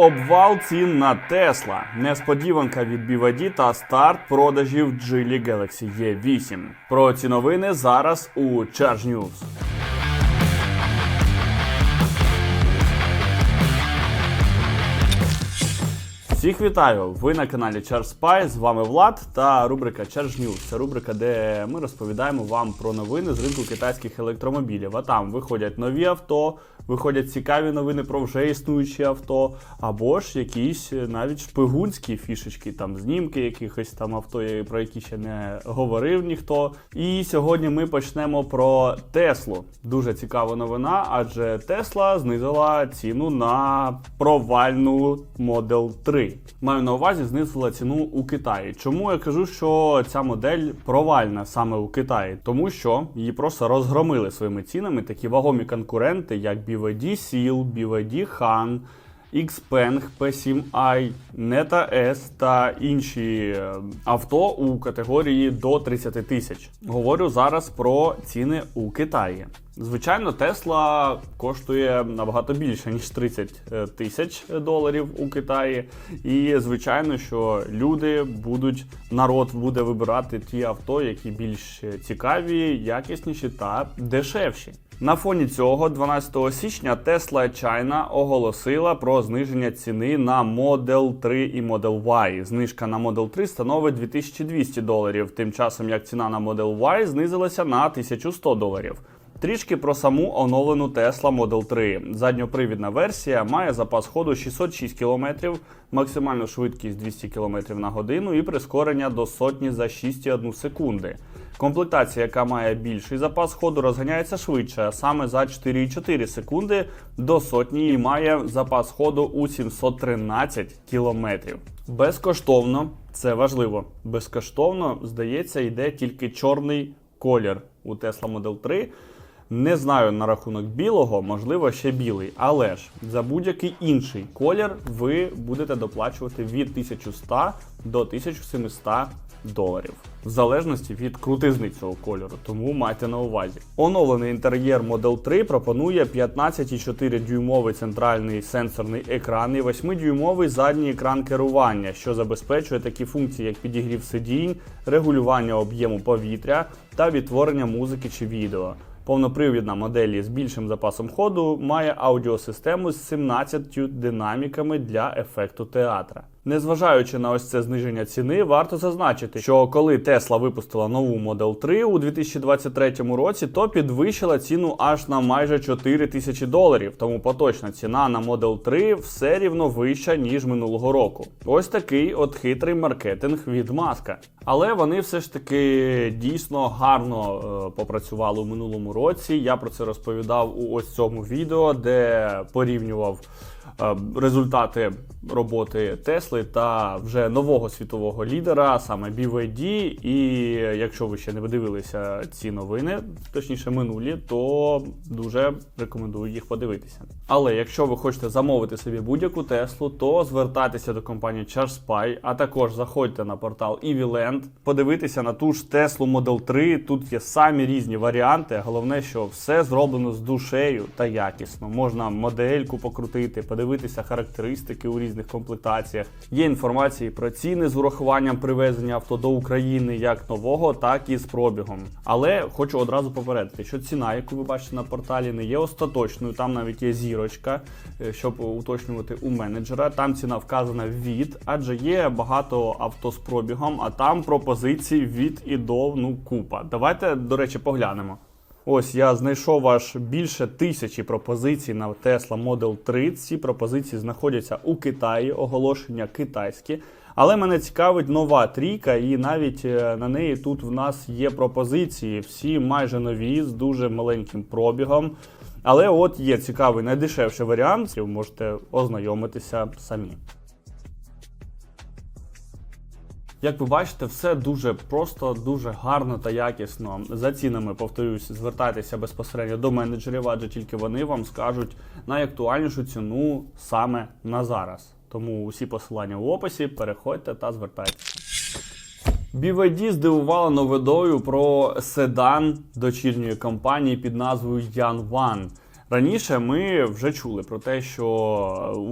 Обвал цін на Тесла, несподіванка від BYD та старт продажів Geely Galaxy E8. Про ці новини зараз у Charge News. Всіх вітаю! Ви на каналі Charge Spy, з вами Влад та рубрика Charge News. Це рубрика, де ми розповідаємо вам про новини з ринку китайських електромобілів. А там виходять нові авто, виходять цікаві новини про вже існуючі авто, або ж якісь е, навіть шпигунські фішечки, там знімки якихось там авто, про які ще не говорив ніхто. І сьогодні ми почнемо про Теслу. Дуже цікава новина, адже Тесла знизила ціну на провальну Model 3. Маю на увазі, знизила ціну у Китаї. Чому я кажу, що ця модель провальна саме у Китаї? Тому що її просто розгромили своїми цінами такі вагомі конкуренти, як BYD Seal, BYD Han, Xpeng P7i, Neta S та інші е, авто у категорії до 30 тисяч. Говорю зараз про ціни у Китаї. Звичайно, Тесла коштує набагато більше ніж 30 тисяч доларів у Китаї. І звичайно, що люди будуть, народ буде вибирати ті авто, які більш цікаві, якісніші та дешевші. На фоні цього, 12 січня, Tesla China оголосила про зниження ціни на Model 3 і Model Y. Знижка на Model 3 становить 2200 доларів, тим часом як ціна на Model Y знизилася на 1100 доларів. Трішки про саму оновлену Tesla Model 3. Задньопривідна версія має запас ходу 606 км, максимальну швидкість 200 км на годину і прискорення до сотні за 6,1 секунди. Комплектація, яка має більший запас ходу, розганяється швидше, а саме за 4,4 секунди до сотні і має запас ходу у 713 кілометрів. Безкоштовно, це важливо. Безкоштовно, здається, йде тільки чорний колір у Tesla Model 3. Не знаю на рахунок білого, можливо, ще білий. Але ж за будь-який інший колір ви будете доплачувати від 1100 до 1700 доларів. В залежності від крутизни цього кольору, тому майте на увазі. Оновлений інтер'єр Model 3 пропонує 15,4 дюймовий центральний сенсорний екран і 8-дюймовий задній екран керування, що забезпечує такі функції, як підігрів сидінь, регулювання об'єму повітря та відтворення музики чи відео. Повнопривідна модель з більшим запасом ходу має аудіосистему з 17 динаміками для ефекту театра. Незважаючи на ось це зниження ціни, варто зазначити, що коли Tesla випустила нову Model 3 у 2023 році, то підвищила ціну аж на майже 4 тисячі доларів. Тому поточна ціна на Model 3 все рівно вища ніж минулого року. Ось такий от хитрий маркетинг від маска. Але вони все ж таки дійсно гарно е, попрацювали у минулому році. Я про це розповідав у ось цьому відео, де порівнював результати роботи Тесли та вже нового світового лідера, саме BYD. І якщо ви ще не дивилися ці новини, точніше минулі, то дуже рекомендую їх подивитися. Але якщо ви хочете замовити собі будь-яку Теслу, то звертайтеся до компанії ChargeSpy, а також заходьте на портал EVLand, подивитися на ту ж Tesla Model 3. Тут є самі різні варіанти. Головне, що все зроблено з душею та якісно. Можна модельку покрутити, подивитися характеристики у різних комплектаціях. Є інформації про ціни з урахуванням привезення авто до України як нового, так і з пробігом. Але хочу одразу попередити, що ціна, яку ви бачите на порталі, не є остаточною. Там навіть є зірочка, е, щоб уточнювати у менеджера. Там ціна вказана від, адже є багато авто з пробігом, а там пропозиції від і до ну купа. Давайте, до речі, поглянемо. Ось я знайшов аж більше тисячі пропозицій на Tesla Model 3. Ці пропозиції знаходяться у Китаї, оголошення китайські. Але мене цікавить нова трійка, і навіть е, на неї тут в нас є пропозиції. Всі майже нові з дуже маленьким пробігом. Але от є цікавий найдешевший варіант. Можете ознайомитися самі. Як ви бачите, все дуже просто, дуже гарно та якісно. За цінами, повторюсь, звертайтеся безпосередньо до менеджерів, адже тільки вони вам скажуть найактуальнішу ціну саме на зараз. Тому усі посилання в описі, переходьте та звертайтеся. BYD здивувала новиною про седан дочірньої компанії під назвою Yan One. Раніше ми вже чули про те, що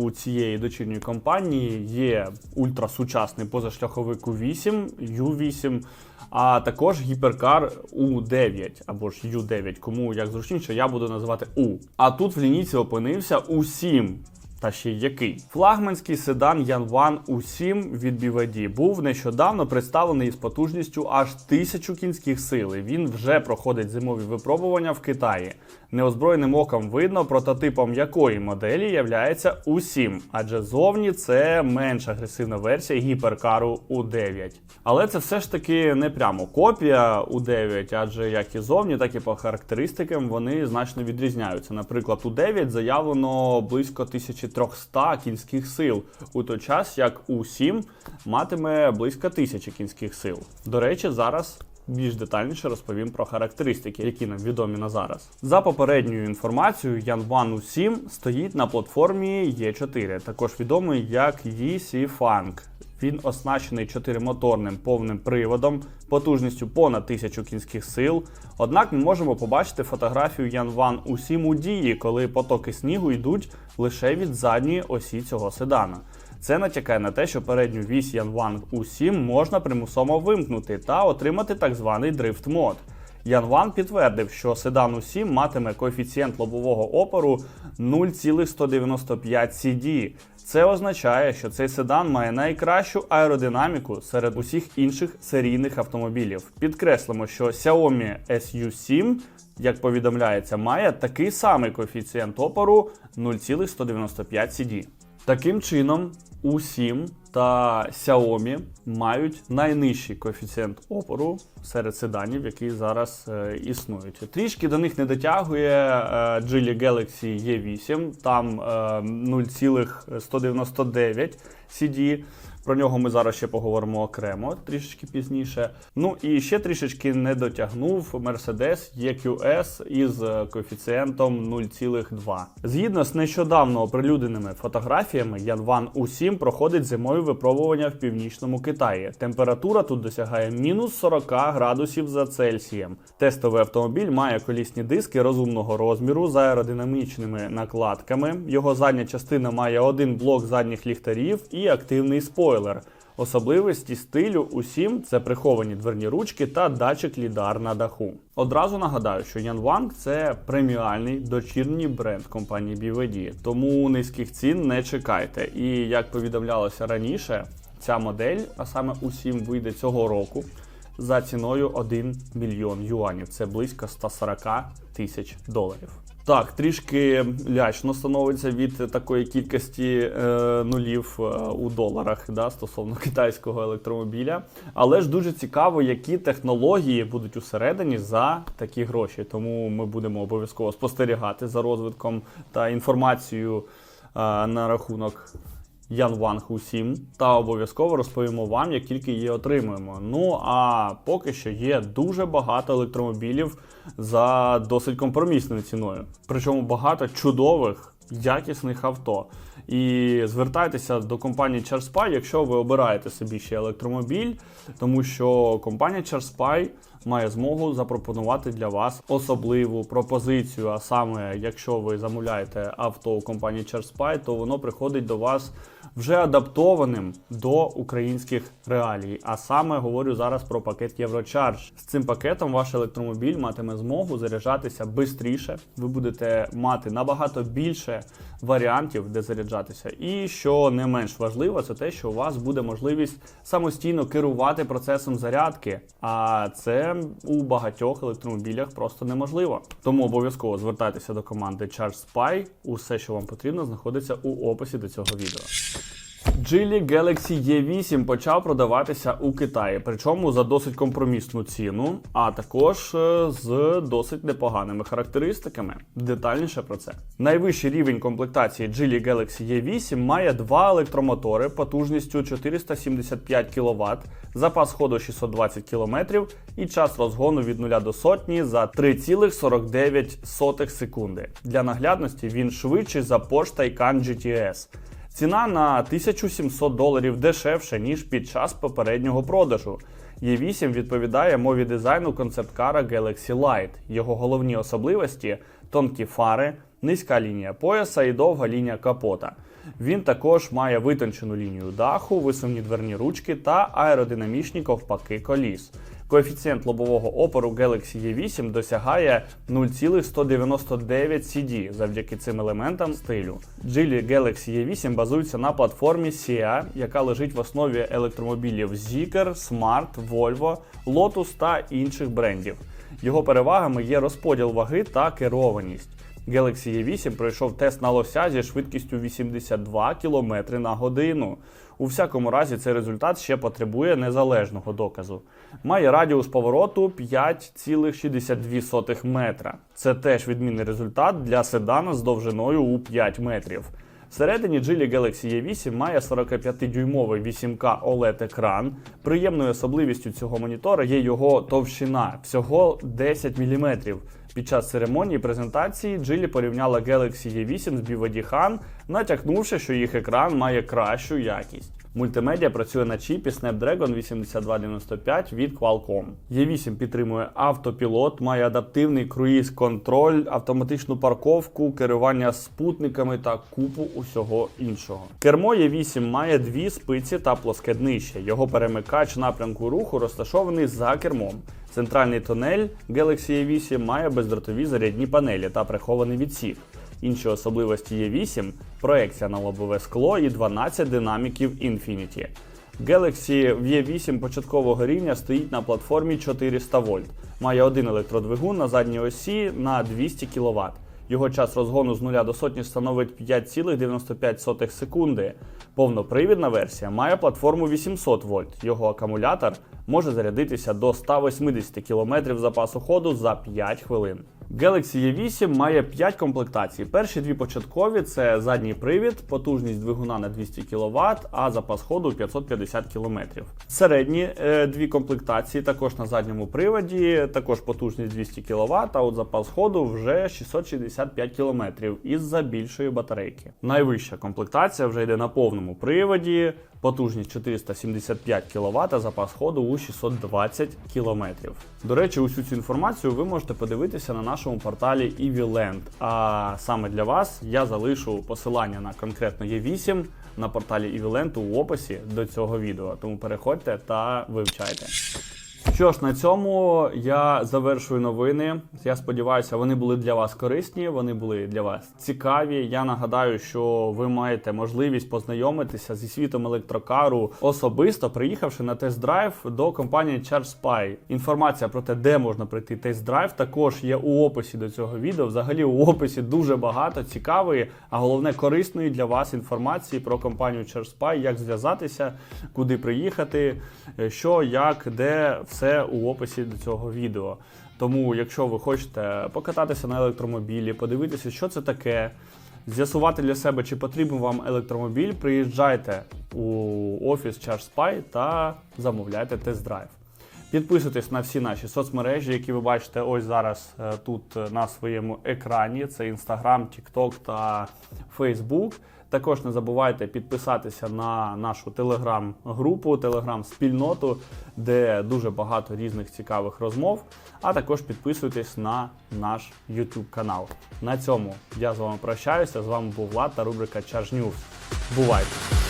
у цієї дочірньої компанії є ультрасучасний позашляховик U8, U8, а також гіперкар U9 або ж U9, кому як зручніше, я буду називати U. А тут в лінійці опинився U7. Та ще який флагманський седан Yanwan U7 від BYD був нещодавно представлений із потужністю аж 1000 кінських сил. Він вже проходить зимові випробування в Китаї. Неозброєним оком видно, прототипом якої моделі являється U7, адже зовні це менш агресивна версія гіперкару U9. Але це все ж таки не прямо копія U9, адже як і зовні, так і по характеристикам вони значно відрізняються. Наприклад, U9 заявлено близько 1300 кінських сил, у той час як U7 матиме близько 1000 кінських сил. До речі, зараз більш детальніше розповім про характеристики, які нам відомі на зараз. За попередньою інформацією, Yanwan U7 стоїть на платформі E4, також відомий як EC Funk. Він оснащений чотиримоторним повним приводом, потужністю понад 1000 кінських сил. Однак ми можемо побачити фотографію Yanwan U7 у дії, коли потоки снігу йдуть лише від задньої осі цього седана. Це натякає на те, що передню вісь Yanwan U7 можна примусово вимкнути та отримати так званий дрифт мод. Янван підтвердив, що седан U7 матиме коефіцієнт лобового опору 0,195 CD. Це означає, що цей седан має найкращу аеродинаміку серед усіх інших серійних автомобілів. Підкреслимо, що Xiaomi SU7, як повідомляється, має такий самий коефіцієнт опору 0,195 CD. Таким чином, U7 та Xiaomi мають найнижчий коефіцієнт опору серед седанів, які зараз е, існують. Трішки до них не дотягує е, Geely Galaxy E8, там е, 0,199 CD. Про нього ми зараз ще поговоримо окремо трішечки пізніше. Ну і ще трішечки не дотягнув Mercedes EQS із коефіцієнтом 0,2. Згідно з нещодавно оприлюдненими фотографіями, Yanwan U7 проходить зимові випробування в північному Китаї. Температура тут досягає мінус 40 градусів за Цельсієм. Тестовий автомобіль має колісні диски розумного розміру з аеродинамічними накладками. Його задня частина має один блок задніх ліхтарів і активний спойлер. Особливості стилю усім це приховані дверні ручки та датчик лідар на даху. Одразу нагадаю, що Yanwang – це преміальний дочірній бренд компанії BYD, тому низьких цін не чекайте. І як повідомлялося раніше, ця модель, а саме усім вийде цього року за ціною 1 мільйон юанів. Це близько 140 тисяч доларів. Так, трішки лячно становиться від такої кількості е, нулів е, у доларах да, стосовно китайського електромобіля. Але ж дуже цікаво, які технології будуть усередині за такі гроші. Тому ми будемо обов'язково спостерігати за розвитком та інформацією е, на рахунок Yanwang U7 та обов'язково розповімо вам, як тільки її отримуємо. Ну а поки що є дуже багато електромобілів за досить компромісною ціною. Причому багато чудових. Якісних авто. І звертайтеся до компанії CharSpy, якщо ви обираєте собі ще електромобіль, тому що компанія CharSpy має змогу запропонувати для вас особливу пропозицію. А саме, якщо ви замовляєте авто у компанії CharSpy, то воно приходить до вас вже адаптованим до українських реалій. А саме говорю зараз про пакет Єврочарж. З цим пакетом ваш електромобіль матиме змогу заряджатися швидше. Ви будете мати набагато більше варіантів, де заряджатися. І що не менш важливо, це те, що у вас буде можливість самостійно керувати процесом зарядки. А це у багатьох електромобілях просто неможливо. Тому обов'язково звертайтеся до команди ChargeSpy. Усе, що вам потрібно, знаходиться у описі до цього відео. Geely Galaxy E8 почав продаватися у Китаї, причому за досить компромісну ціну, а також е, з досить непоганими характеристиками. Детальніше про це. Найвищий рівень комплектації Geely Galaxy E8 має два електромотори потужністю 475 кВт, запас ходу 620 км і час розгону від 0 до сотні за 3,49 секунди. Для наглядності він швидший за Porsche Taycan GTS. Ціна на 1700 доларів дешевше, ніж під час попереднього продажу. E8 відповідає мові дизайну концепт-кара Galaxy Light. Його головні особливості тонкі фари, низька лінія пояса і довга лінія капота. Він також має витончену лінію даху, висувні дверні ручки та аеродинамічні ковпаки коліс. Коефіцієнт лобового опору Galaxy E8 досягає 0,199 CD завдяки цим елементам стилю. Джилі Galaxy E8 базується на платформі SIA, яка лежить в основі електромобілів Zeekr, Smart, Volvo, Lotus та інших брендів. Його перевагами є розподіл ваги та керованість. Galaxy E8 пройшов тест на лося зі швидкістю 82 км на годину. У всякому разі, цей результат ще потребує незалежного доказу. Має радіус повороту 5,62 метра. Це теж відмінний результат для седана з довжиною у 5 метрів. Всередині Geely Galaxy E8 має 45-дюймовий 8K OLED екран. Приємною особливістю цього монітора є його товщина всього 10 мм. Під час церемонії презентації Джилі порівняла Galaxy E8 з BYD Han, натякнувши, що їх екран має кращу якість. Мультимедіа працює на чіпі Snapdragon 8295 від Qualcomm. E8 підтримує автопілот, має адаптивний круїз-контроль, автоматичну парковку, керування спутниками та купу усього іншого. Кермо E8 має дві спиці та плоске днище. Його перемикач напрямку руху розташований за кермом. Центральний тунель Galaxy E8 має бездротові зарядні панелі та прихований відсік. Інші особливості Є8 проекція на лобове скло і 12 динаміків Infinity. Galaxy в E8 початкового рівня стоїть на платформі 400 вольт. Має один електродвигун на задній осі на 200 кВт. Його час розгону з 0 до сотні становить 5,95 секунди. Повнопривідна версія має платформу 800 вольт. Його акумулятор може зарядитися до 180 км запасу ходу за 5 хвилин. Galaxy E8 має 5 комплектацій. Перші дві початкові це задній привід, потужність двигуна на 200 кВт, а запас ходу 550 км. Середні е, дві комплектації також на задньому приводі, також потужність 200 кВт, а от запас ходу вже 665 км із-за більшої батарейки. Найвища комплектація вже йде на повному приводі, потужність 475 кВт, запас ходу у 620 км. До речі, усю цю інформацію ви можете подивитися на нашому порталі EVLand. А саме для вас я залишу посилання на конкретно Є8 на порталі EVLand у описі до цього відео. Тому переходьте та вивчайте. Що ж, на цьому я завершую новини. Я сподіваюся, вони були для вас корисні, вони були для вас цікаві. Я нагадаю, що ви маєте можливість познайомитися зі світом електрокару особисто, приїхавши на тест-драйв до компанії ChargeSpy. Інформація про те, де можна пройти тест-драйв, також є у описі до цього відео. Взагалі у описі дуже багато цікавої, а головне корисної для вас інформації про компанію ChargeSpy, як зв'язатися, куди приїхати, що, як, де все у описі до цього відео. Тому, якщо ви хочете покататися на електромобілі, подивитися, що це таке, з'ясувати для себе, чи потрібен вам електромобіль, приїжджайте у офіс ChargeSpy та замовляйте тест-драйв. Підписуйтесь на всі наші соцмережі, які ви бачите ось зараз е, тут е, на своєму екрані. Це Instagram, TikTok та Facebook. Також не забувайте підписатися на нашу телеграм-групу, телеграм-спільноту, де дуже багато різних цікавих розмов. А також підписуйтесь на наш YouTube канал. На цьому я з вами прощаюся. З вами був Влад та рубрика Charge. Бувайте!